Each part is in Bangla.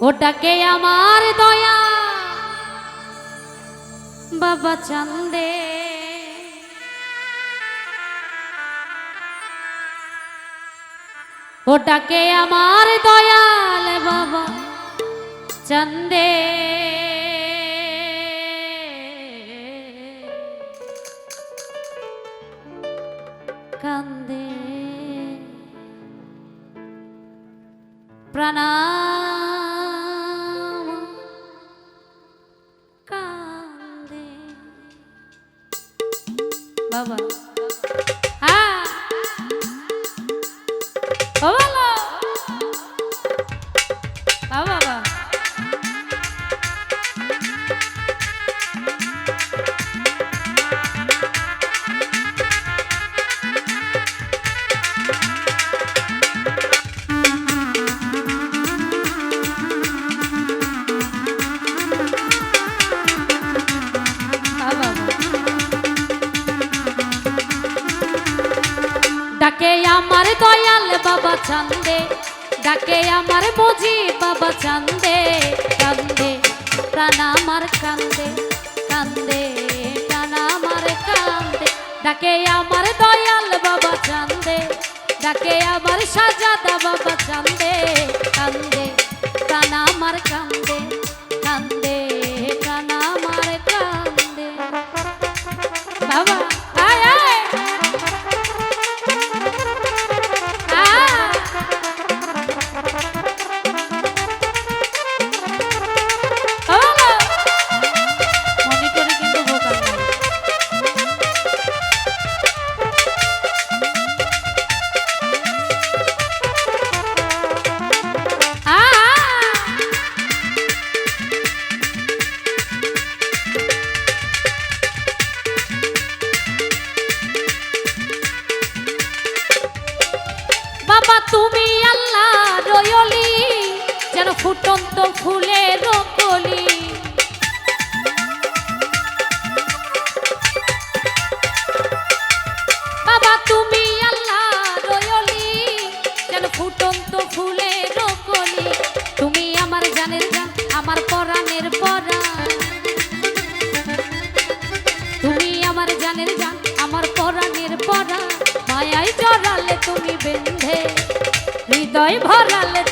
ওটাকে আমার দয়া। বাবা চান্দে। ওটাকে আমার দয়াল বাবা চন্দে। বাবা। ডাকে আমার দয়াল বাবা চান্দে। ডাকে আমার বুঝি, বাবা চান্দে, কান্দে, প্রাণ আমার কান্দে কান্দে, প্রাণ আমার কান্দে। ডাকে আমার দয়াল, বাবা চান্দে, ডাকে আমার সাজাদা, বাবা চান্দে, কান্দে, প্রাণ আমার কান্দে। ফুলের কলি তুমি আল্লাহ রয়লি যেন ফুটন্ত ফুলের তুমি আমার জানের জান, আমার পরাণের পরাণ। তুমি আমার জানের জান, আমার পরাণের পরা মায়াই জড়ালে তুমি বেন্ধে হৃদয় ভরালে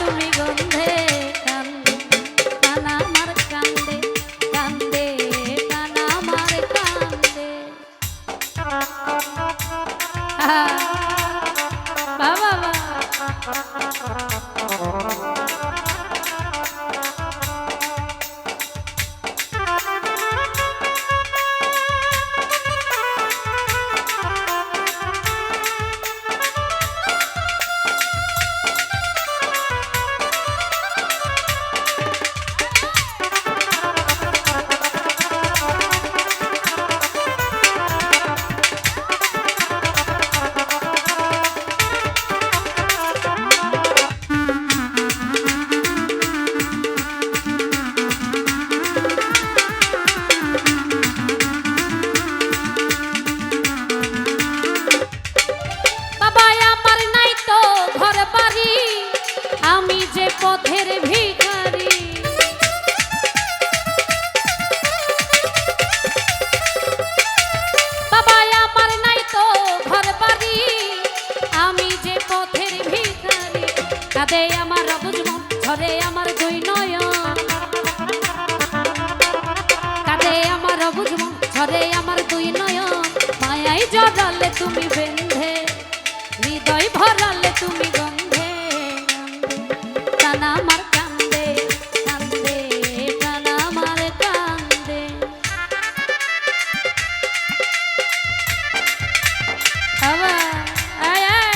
জড়ালে তুমি বেন্ধে হৃদয় ভরালে তুমি গন্ধে কানা আমার কান্দে কান্দে কানা আমার কান্দে। বাবা আয় আয়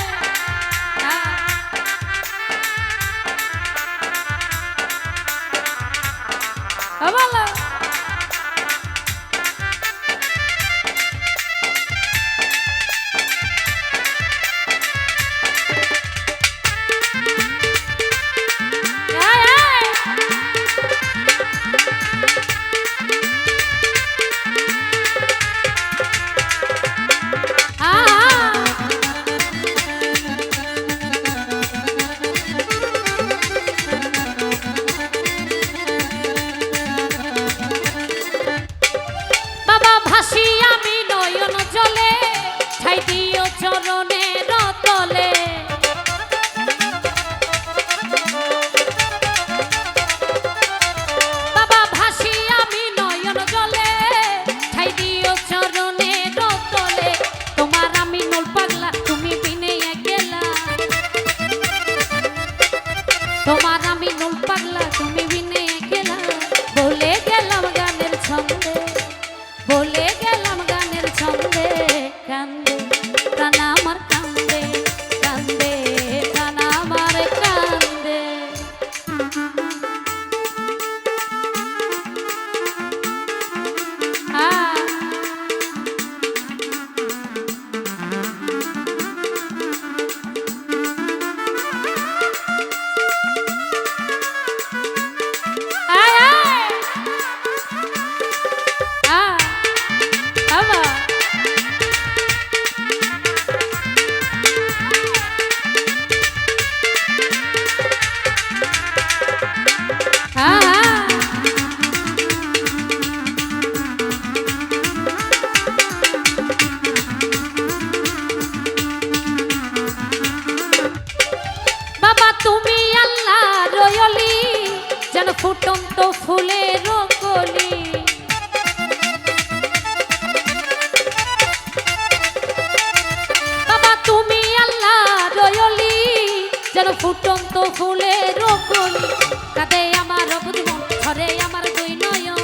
ফুটন্ত ফুলের কলি কাঁদে আমার বুঝমন ধরে আমার দুই নয়ন।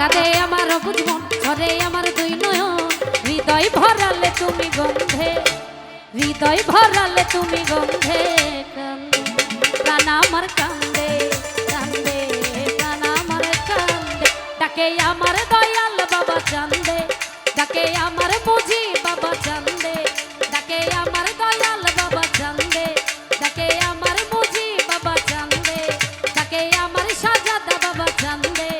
কাঁদে আমার বুঝমন ধরে আমার দুই নয়ন। হৃদয় ভরালে তুমি গন্ধে, হৃদয় ভরালে তুমি গন্ধে প্রাণ আমার কান্দে কান্দে, প্রাণ আমার কান্দে। ডাকে আমার দয়াল বাবা চান্দে, ডাকে আমার বুঝি grande.